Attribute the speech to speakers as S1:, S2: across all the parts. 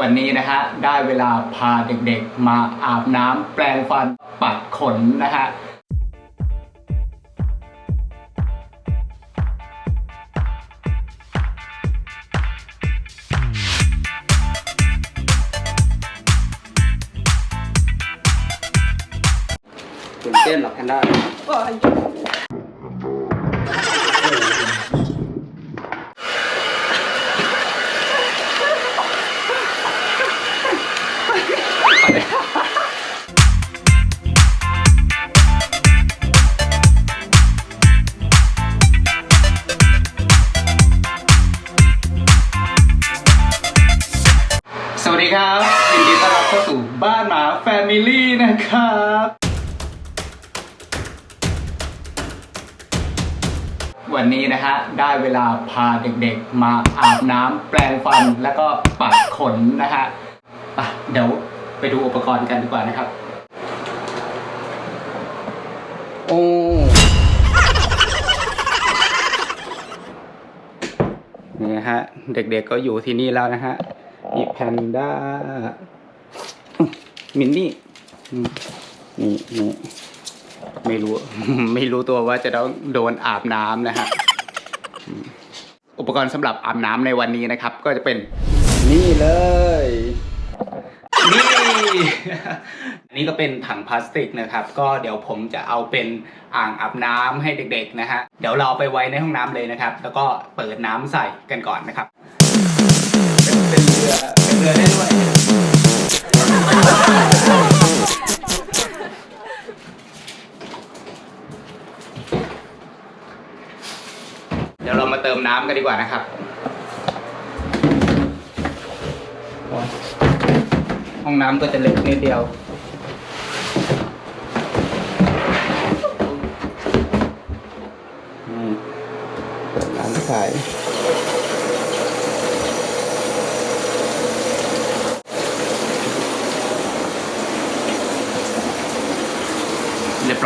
S1: วันนี้นะฮะได้เวลาพาเด็กๆ มาอาบน้ำแปรงฟันปัดขนนะฮะ ครับยินดีต้อนรับเข้าสู่บ้านหมาแฟมิลี่นะครับวันนี้นะฮะได้เวลาพาเด็กๆ มาอาบน้ำแปรงฟันแล้วก็ปัดขนนะฮะอะเดี๋ยวไปดูอุปกรณ์กันดีกว่านะครับ โอ้นี่ฮะ เด็กๆก็อยู่ที่นี่แล้วนะฮะ มีแพนด้ามินนี่นี่นี่ไม่รู้ ไม่รู้ตัวว่าจะต้องโดนอาบน้ำนะฮะอุปกรณ์สำหรับอาบน้ำในวันนี้นะครับ ก็จะเป็นนี่เลย นี่ อันนี้ก็เป็นถังพลาสติกนะครับ ก็เดี๋ยวผมจะเอาเป็นอ่างอาบน้ำให้เด็กๆนะฮะ เดี๋ยวเราไปไว้ในห้องน้ำเลยนะครับ แล้วก็เปิดน้ำใส่กันก่อนนะครับ เป็นเป็นเรือเป็นเรือได้ด้วยเดี๋ยวเรามาเติมน้ำกันดีกว่านะครับ ห้องน้ำก็จะเล็กนิดเดียวอืมเปิดน้ำใส่เรีย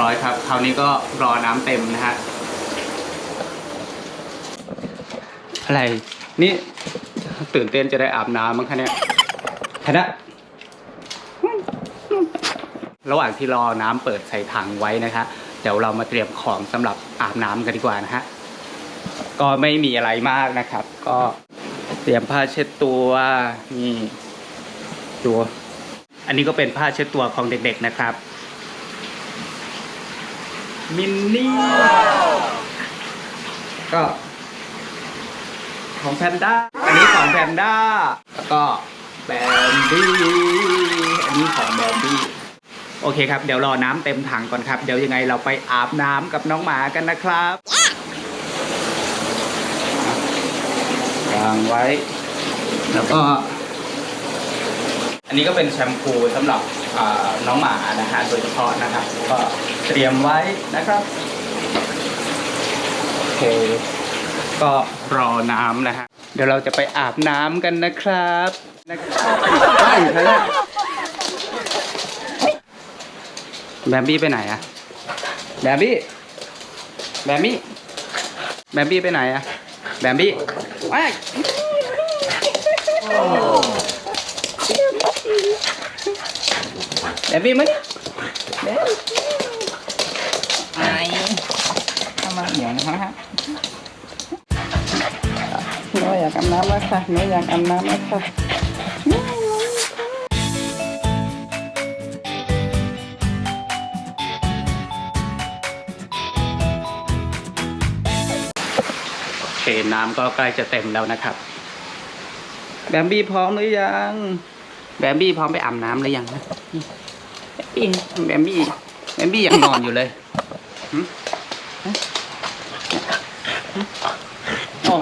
S1: ร้อยครับ คราวนี้ก็รอน้ำเต็มนะฮะ อะไร นี่ตื่นเต้นจะได้อาบน้ำมั้งคะเนี่ยคณะระหว่างที่รอน้ำเปิดใส่ถังไว้นะคะเดี๋ยวเรามาเตรียมของสำหรับอาบน้ำกันดีกว่านะฮะ ก็ไม่มีอะไรมากนะครับ ก็เตรียมผ้าเช็ดตัวนี่ตัว อันนี้ก็เป็นผ้าเช็ดตัวของเด็กๆนะครับ มินนี่ก็ของแพนด้า อันนี้ของแพนด้า แล้วก็แบมบี้ อันนี้ของแบมบี้ โอเคครับ เดี๋ยวรอน้ำเต็มถังก่อนครับ เดี๋ยวยังไงเราไปอาบน้ำกับน้องหมากันนะครับวางไว้ แล้วก็ อันนี้ก็เป็นแชมพูสำหรับอ่าน้องหมานะฮะโดยเฉพาะนะครับ ก็ เตรียมไว้นะครับ โอเค ก็รอน้ำนะฮะ เดี๋ยวเราจะไปอาบน้ำกันนะครับนะครับได้ครับแบมบี้ไปไหนอะแบมบี้ แบมบี้ แบมบี้ไปไหนอะแบมบี้ว้ายแบมบี้มาดิแบมบี้ไอ้ทำมาเหนียวนะฮะ หนูอยากอาบน้ำแล้วค่ะหนูอยากอาบน้ำแล้วค่ะโอเคน้ำก็ใกล้จะเต็มแล้วนะครับ แบมบี้พร้อมหรือยัง แบมบี้พร้อมไปอาบน้ำหรือยังนะแบมบี้แบมบี้แบมบี้ยังนอนอยู่เลยหึหึหึโอ้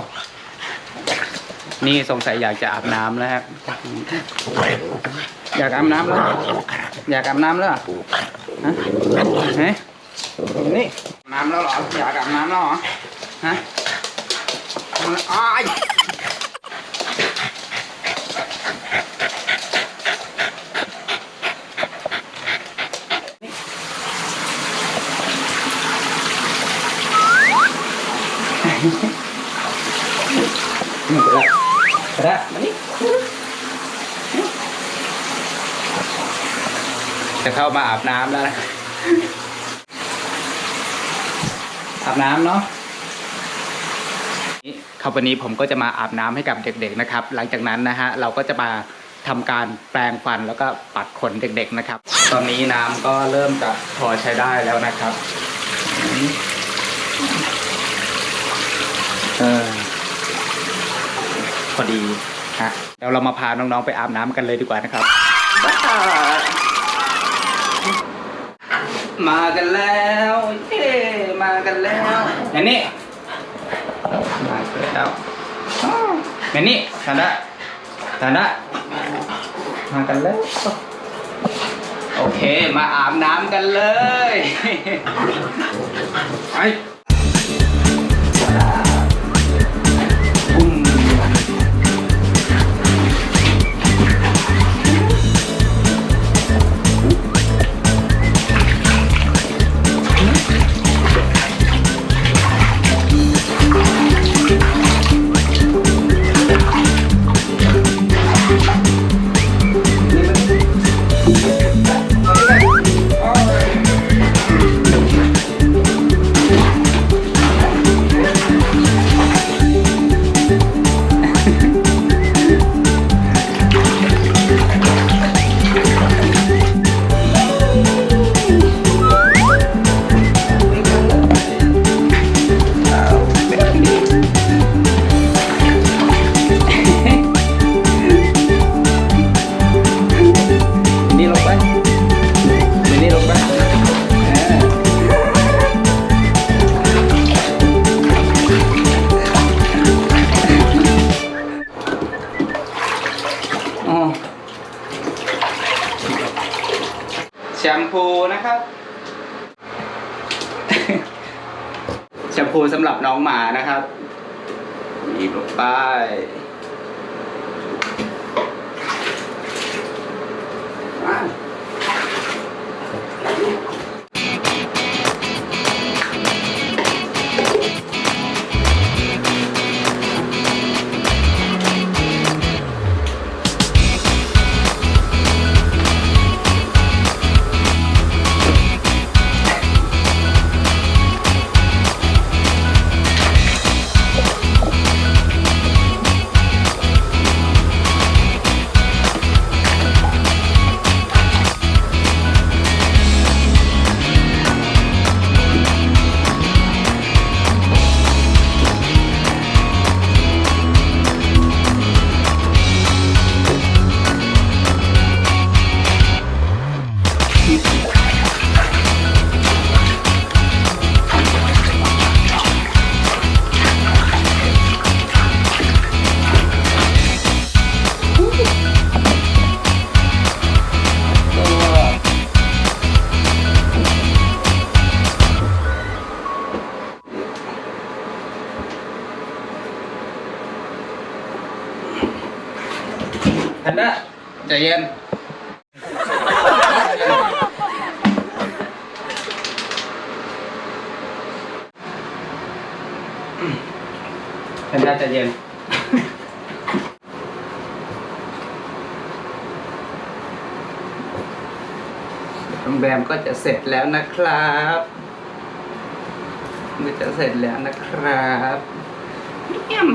S1: นี่สงสัยอยากจะอาบน้ำแล้วครับอยากอาบน้ำแล้วอยากอาบน้ำแล้วฮะเฮ้ยนี่น้ำแล้วเหรออยากอาบน้ำแล้วเหรอฮะอ้ายนี่ไปละไปละมานี่ จะเข้ามาอาบน้ำแล้วนะอาบน้ำเนาะครับวันนี้ผมก็จะมาอาบน้ำให้กับเด็กๆนะครับ หลังจากนั้นนะฮะเราก็จะมาทำการแปรงฟันแล้วก็ปัดขนเด็กๆนะครับ ตอนนี้น้ำก็เริ่มจะพอใช้ได้แล้วนะครับเออพอดีฮะเดี๋ยวเรามาพาน้องๆไปอาบน้ำกันเลยดีกว่านะครับ มากันแล้วเย้มากันแล้วแมนนี่มากันแล้วอ้าวแมนนี่ทันะทันะมากันแล้ว โอเคมาอาบน้ำกันเลย ไป ดะใจเย็นทันดะใจเย็น โรงแรมก็จะเสร็จแล้วนะครับก็จะเสร็จแล้วนะครับเยี่ยม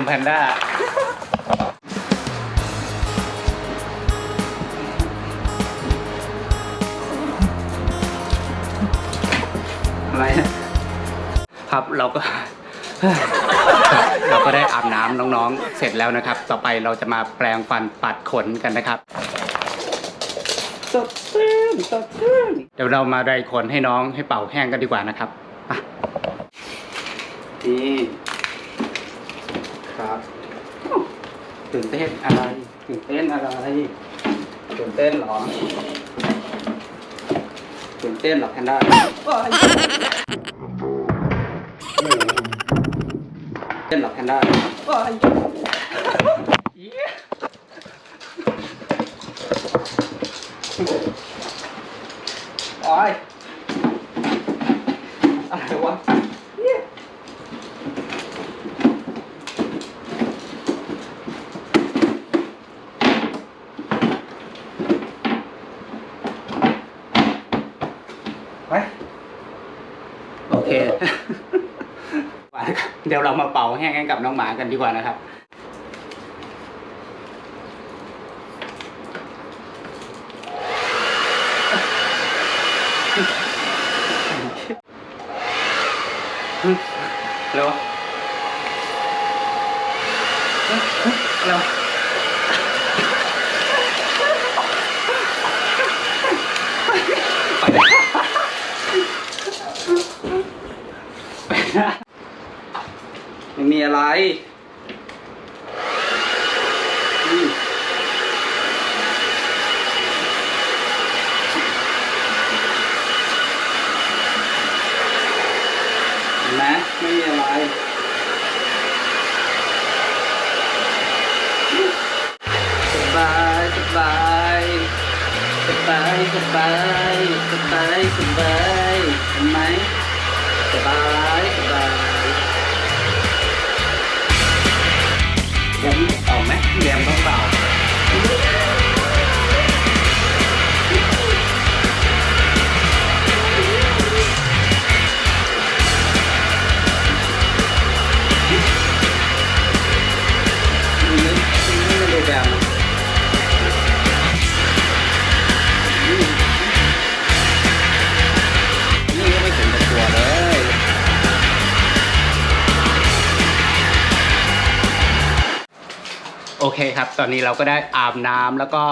S1: มแพนด้าอะไรครับเราก็ เราก็ได้อาบน้ำน้องๆ เสร็จแล้วนะครับ ต่อไปเราจะมาแปลงฟันปัดขนกันนะครับสดชื่นสดชื่นเดี๋ยวเรามาไดขนให้น้องให้เป่าแห้งกันดีกว่านะครับอะนี่ครับ ตื่นเต้นอะไร ตื่นเต้นอะไร ตื่นเต้นเหรอ ตื่นเต้นเหรอแพนด้าเล่นหรอแพนด้าโอ้ยอะไรวะไปโอเค เดี๋ยวเรามาเป่าแห้งให้กับน้องหมากันดีกว่านะครับ เร็วเร็วไปนะ อะไร เคครับ ตอนนี้เราก็ได้อาบน้ำแล้วก็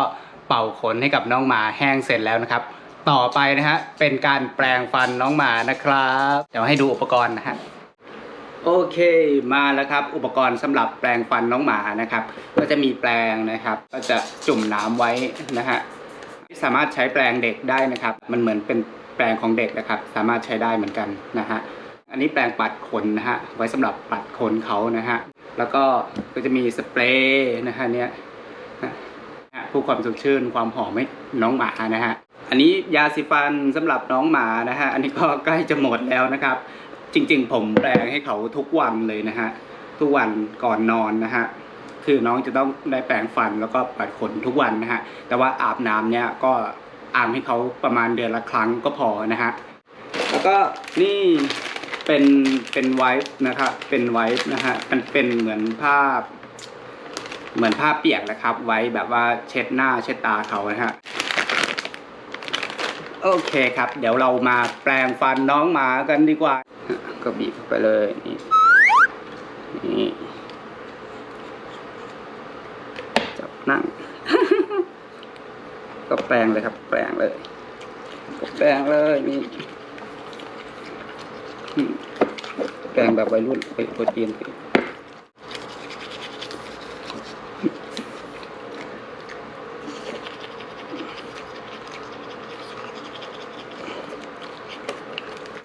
S1: เป่าขนให้กับน้องหมาแห้งเสร็จแล้วนะครับ ต่อไปนะฮะเป็นการแปลงฟันน้องหมานะครับ เดี๋ยวให้ดูอุปกรณ์นะฮะโอเคมาแล้วครับ อุปกรณ์สำหรับแปลงฟันน้องหมานะครับ ก็จะมีแปลงนะครับ ก็จะจุ่มน้ำไว้นะฮะสามารถใช้แปลงเด็กได้นะครับ มันเหมือนเป็นแปลงของเด็กนะครับ สามารถใช้ได้เหมือนกันนะฮะ อันนี้แปลงปัดขนนะฮะไว้สำหรับปัดขนเขานะฮะแล้วก็ก็จะมีสเปรย์นะฮะเนี่ยผู้ความสดชื่นความหอมให้น้องหมานะฮะอันนี้ยาสีฟันสำหรับน้องหมานะฮะอันนี้ก็ใกล้จะหมดแล้วนะครับ จริงๆ ผมแปลงให้เขาทุกวันเลยนะฮะทุกวันก่อนนอนนะฮะคือน้องจะต้องได้แปรงฟันแล้วก็ปัดขนทุกวันนะฮะแต่ว่าอาบน้ำเนี่ยก็อาบให้เขาประมาณเดือนละครั้งก็พอนะฮะแล้วก็นี่ เป็นเป็นไวท์นะครับเป็นไวท์นะฮะมันเป็นเหมือนผ้าเหมือนผ้าเปียกนะครับ ไว้แบบว่าเช็ดหน้าเช็ดตาเขานะฮะโอเคครับ เดี๋ยวเรามาแปลงฟันน้องหมากันดีกว่า ก็บีบไปเลยนี่นี่จับนั่ง ก็แปลงเลยครับ แปลงเลย แปลงเลยนี่อืม แปลงแบบวัยรุ่นไปโปรตีนสิ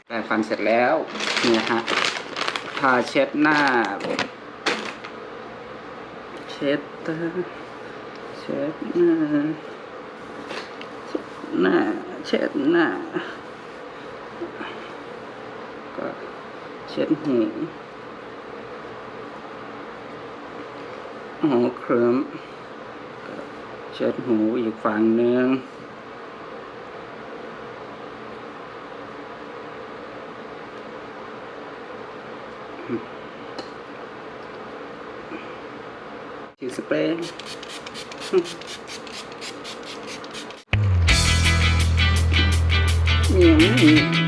S1: แปลงฟันเสร็จแล้วเนี่ยฮะทาเช็ดหน้า เช็ดตาเช็ดหน้าหน้า เช็ดหน้าก็ เช็ดหูหูเคลิ้มเช็ดหูอีกฝั่งหนึ่งฉีดสเปรย์อืม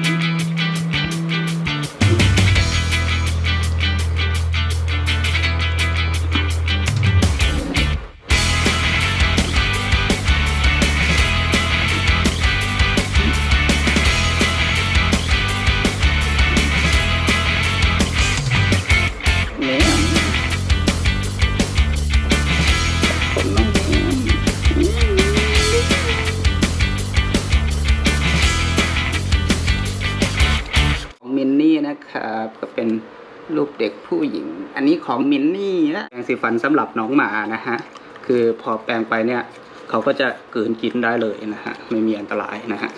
S1: มินนี่นะครับก็เป็นรูปเด็กผู้หญิง อันนี้ของมินนี่นะแปรงสีฟันสำหรับน้องหมานะฮะคือพอแปรงไปเนี่ยเขาก็จะกลืนกินได้เลยนะฮะไม่มีอันตรายนะฮะ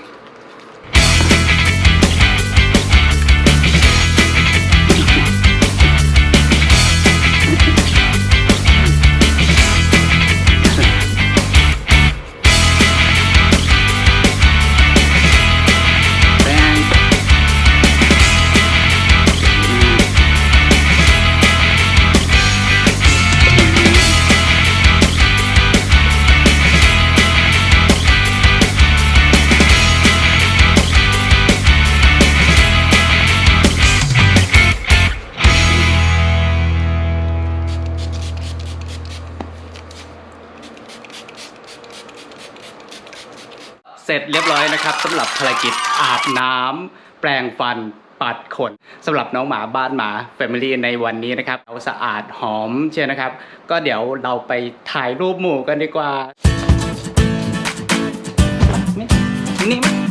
S1: ร็จเรียบร้อยนะครับสำหรับภารกิจอาบน้ำแปรงฟันปัดขนสำหรับน้องหมาบ้านหมา Family ในวันนี้นะครับเอาสะอาดหอมเชียวนะครับ ก็เดี๋ยวเราไปถ่ายรูปหมู่กันดีกว่านี่